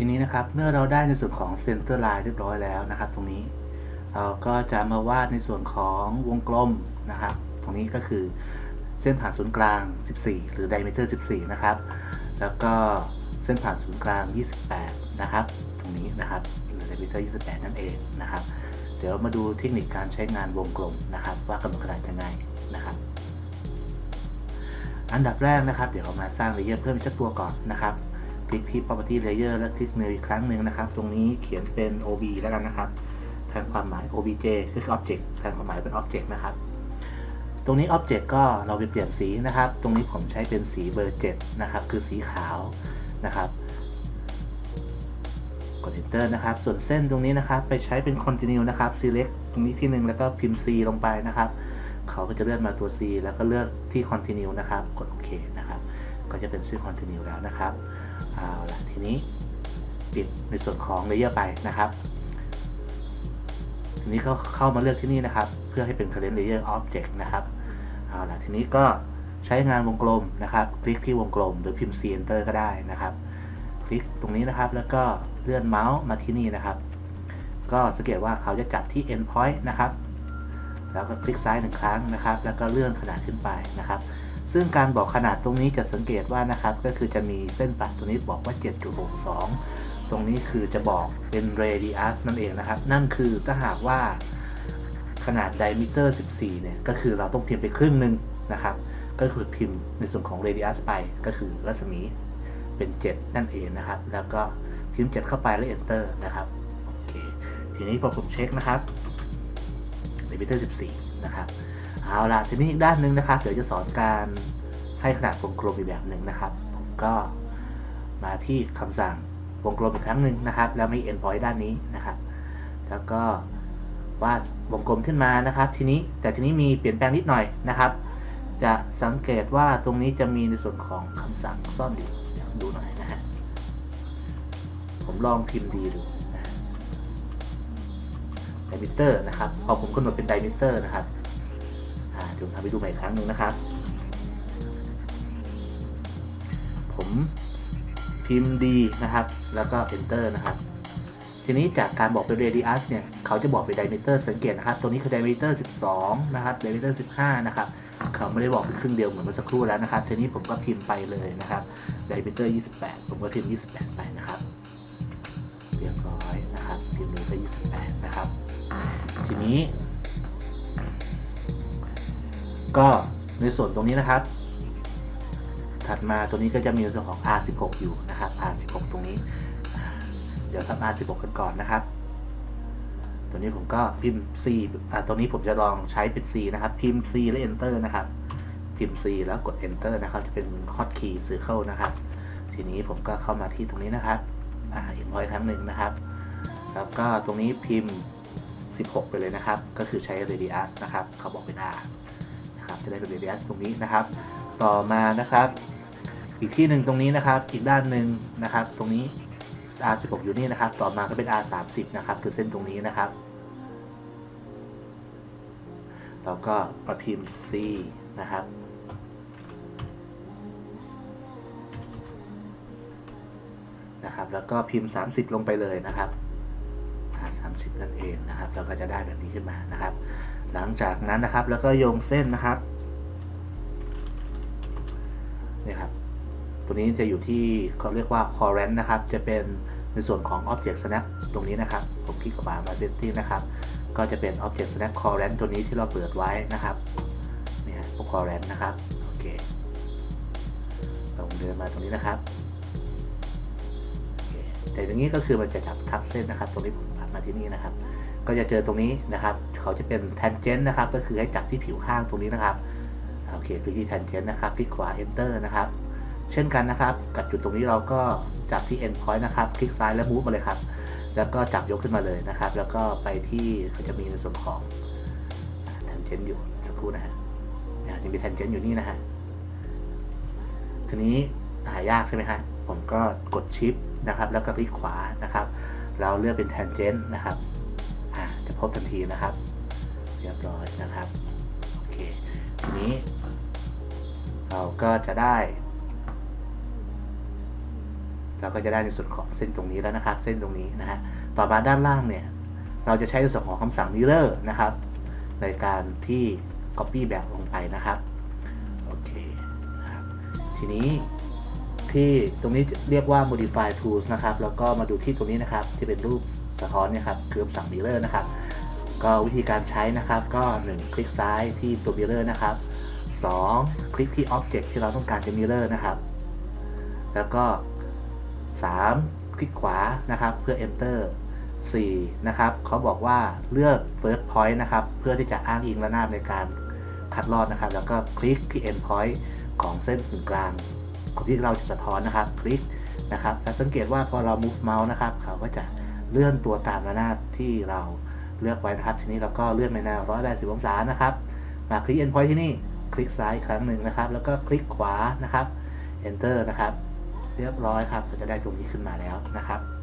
ทีนี้นะครับเมื่อเราได้ในส่วนของเซนเตอร์ไลน์เรียบร้อยแล้วนะครับ ตรงนี้ เราก็จะมาวาดในส่วนของวงกลมนะครับ ตรงนี้ก็คือเส้นผ่านศูนย์กลาง 14 หรือ diameter 14 นะครับ แล้วก็เส้นผ่านศูนย์กลาง 28 นะครับ ตรงนี้นะครับหรือ diameter 28 นั่นเองนะครับ เดี๋ยวมาดูเทคนิคการใช้งานวงกลมนะครับ ว่ากำหนดขนาดยังไงนะครับ อันดับแรกนะครับ เดี๋ยวเรามาสร้างเลเยอร์เพิ่มอีกสักตัวก่อนนะครับ คลิกที่ property layer แล้วคลิก new อีกครั้งหนึ่งนะครับ ตรงนี้เขียนเป็น ob แล้วกันนะครับแทนความหมาย obj ก็คือ object แทนความหมายเป็น object นะครับ ตรงนี้ object ก็เราไปเปลี่ยนสีนะครับ ตรงนี้ผมใช้เป็นสีเบอร์ 7 นะครับ คือสีขาวนะครับกด enter นะครับ ส่วนเส้นตรงนี้นะครับ ไปใช้เป็น continue นะครับ select ตรงนี้ที่หนึ่งแล้วก็พิมพ์ c ลงไปนะครับ เขาก็จะเลื่อนมาตัว c แล้วก็เลือกที่ continue นะครับ กดโอเคนะครับ ก็จะเป็นชื่อ continue แล้วนะครับ เอาละทีนี้ปิดในส่วนของเลเยอร์ไปนะครับทีนี้ก็เข้ามาเลือกที่นี่นะครับ เพื่อให้เป็น current layer object นะครับเอาละทีนี้ก็ใช้งานวงกลมนะครับ คลิกที่วงกลมหรือพิมพ์ C enter ก็ได้นะครับ คลิกตรงนี้นะครับ แล้วก็เลื่อนเมาส์มาที่นี่นะครับ ก็สังเกตว่าเขาจะจับที่ end point นะครับ แล้วก็คลิกซ้ายหนึ่งครั้งนะครับ แล้วก็เลื่อนขนาดขึ้นไปนะครับ ซึ่งการบอกขนาดตรงนี้จะสังเกตว่านะครับ ก็คือจะมีเส้นตัดตรงนี้บอกว่า 7.62 ตรงนี้คือจะบอกเป็น radius นั่นเองนะครับ นั่นคือถ้าหากว่าขนาด diameter 14 เนี่ย ก็คือเราต้องพิมพ์ไปครึ่งหนึ่งนะครับ ก็คือพิมพ์ในส่วนของ radius ไป ก็คือรัศมีเป็น 7 นั่นเองนะครับ แล้วก็พิมพ์ 7 เข้าไปแล้ว enter นะครับ โอเค ทีนี้พอผมเช็คนะครับ diameter 14 นะครับ เอาล่ะทีนี้อีกด้านหนึ่งนะครับ เดี๋ยวจะสอนการให้ขนาดวงกลมอีกแบบหนึ่งนะครับ ผมก็มาที่คำสั่งวงกลมอีกครั้งหนึ่งนะครับ แล้วมี endpoint ด้านนี้นะครับ แล้วก็วาดวงกลมขึ้นมานะครับ ทีนี้แต่ทีนี้มีเปลี่ยนแปลงนิดหน่อยนะครับ จะสังเกตว่าตรงนี้จะมีในส่วนของคำสั่งซ่อนอยู่ดูหน่อยนะฮะผมลองพิมพ์ดีดูนะฮะ diameter นะครับพอผมกำหนดเป็น diameter นะครับ เดี๋ยวทำให้ดูใหม่ครั้งหนึ่งนะครับ ผมพิมพ์ดีนะครับ แล้วก็ enter นะครับ ทีนี้จากการบอกเป็น radius เนี่ย เขาจะบอกเป็น diameter สังเกตนะครับ ตัวนี้คือ diameter 12 นะครับ diameter 15 นะครับ เขาไม่ได้บอกเป็นครึ่งเดียวเหมือนเมื่อสักครู่แล้วนะครับ ทีนี้ผมก็พิมพ์ไปเลยนะครับ diameter 28 ผมก็พิมพ์ 28 ไปนะครับเรียบร้อยนะครับพิมพ์เลยไป28 นะครับ ทีนี้ ก็ในส่วนตรงนี้นะครับ ถัดมาตัวนี้ก็จะมีในส่วนของ R16 อยู่นะครับ R16 ตรงนี้ เดี๋ยวทำ R16 กันก่อนนะครับ ตัวนี้ผมก็พิมพ์ C อ่าตัวนี้ผมจะลองใช้เป็น C นะครับ พิมพ์ C แล้ว Enter นะครับ พิมพ์ C แล้วกด Enter นะครับ จะเป็น Hotkey Circle นะครับ ทีนี้ผมก็เข้ามาที่ตรงนี้นะครับ อ่าอีกพอยครั้งหนึ่งนะครับ แล้วก็ตรงนี้พิมพ์ 16 ไปเลยนะครับ ก็คือใช้ radius นะครับ เขาบอกเป็น R นะครับจะได้เป็น radius ตรงนี้นะครับ ต่อมานะครับ อีกที่หนึ่งตรงนี้นะครับ อีกด้านหนึ่งนะครับ ตรงนี้ R16 อยู่นี่นะครับ ต่อมาก็เป็น R30 นะครับ คือเส้นตรงนี้นะครับเราก็มาพิมพ์ C นะครับ นะครับ แล้วก็พิมพ์ 30 ลงไปเลยนะครับ R30 นั่นเองนะครับ เราก็จะได้แบบนี้ขึ้นมานะครับ หลังจากนั้นนะครับ แล้วก็โยงเส้นนะครับนี่ครับ ตัวนี้จะอยู่ที่เขาเรียกว่า current นะครับ จะเป็นในส่วนของ object snap ตรงนี้นะครับ ผมคลิกเข้ามามา setting นะครับ ก็จะเป็น object snap current ตัวนี้ที่เราเปิดไว้นะครับนี่ฮะพวก current นะครับ โอเคลงเดินมาตรงนี้นะครับแต่ตรงนี้ก็คือมันจะจับทับเส้นนะครับ ตรงนี้ผมปัดมาที่นี่นะครับ ก็จะเจอตรงนี้นะครับ เขาจะเป็น tangent นะครับ ก็คือให้จับที่ผิวข้างตรงนี้นะครับโอเคคลิกที่ tangent นะครับคลิกขวา enter นะครับ เช่นกันนะครับ กับจุดตรงนี้เราก็จับที่ end point นะครับ คลิกซ้ายแล้ว move มาเลยครับ แล้วก็จับยกขึ้นมาเลยนะครับ แล้วก็ไปที่เขาจะมีในส่วนของ tangent อยู่สักครู่นะฮะเนี่ยจะมี tangent อยู่นี่นะฮะทีนี้หายากใช่ไหมฮะผมก็กดชิปนะครับ แล้วก็คลิกขวานะครับ เราเลือกเป็น tangent นะครับ จะพบทันทีนะครับ เรียบร้อยนะครับ โอเค ทีนี้ เราก็จะได้ เราก็จะได้ในส่วนของเส้นตรงนี้แล้วนะครับ เส้นตรงนี้นะฮะ ต่อมาด้านล่างเนี่ย เราจะใช้ในส่วนของคำสั่ง mirror นะครับ ในการที่ copy แบบลงไปนะครับโอเคนะครับ ทีนี้ที่ตรงนี้เรียกว่า modify tools นะครับ แล้วก็มาดูที่ตรงนี้นะครับ ที่เป็นรูป สะท้อนเนี่ยครับคือสั่ง mirror นะครับ ก็วิธีการใช้นะครับ ก็ 1 คลิกซ้ายที่ตัว mirror นะครับ 2 คลิกที่ object ที่เราต้องการจะ mirror นะครับ แล้วก็ 3 คลิกขวานะครับ เพื่อ enter 4นะครับเขาบอกว่าเลือก first point นะครับ เพื่อที่จะอ้างอิงระนาบในการคัดลอดนะครับ แล้วก็คลิกที่ end point ของเส้นศูนย์กลางของที่เราจะสะท้อนนะครับ คลิกนะครับแล้วสังเกตว่าพอเรา move mouse นะครับ เขาก็จะ เลื่อนตัวตามระนาบที่เราเลือกไว้นะครับ ทีนี้เราก็เลื่อนไปแนว180องศานะครับ มาคลิก end point ที่นี่ คลิกซ้ายครั้งหนึ่งนะครับ แล้วก็คลิกขวานะครับ enter นะครับ เรียบร้อยครับ ก็จะได้ตรงนี้ขึ้นมาแล้วนะครับ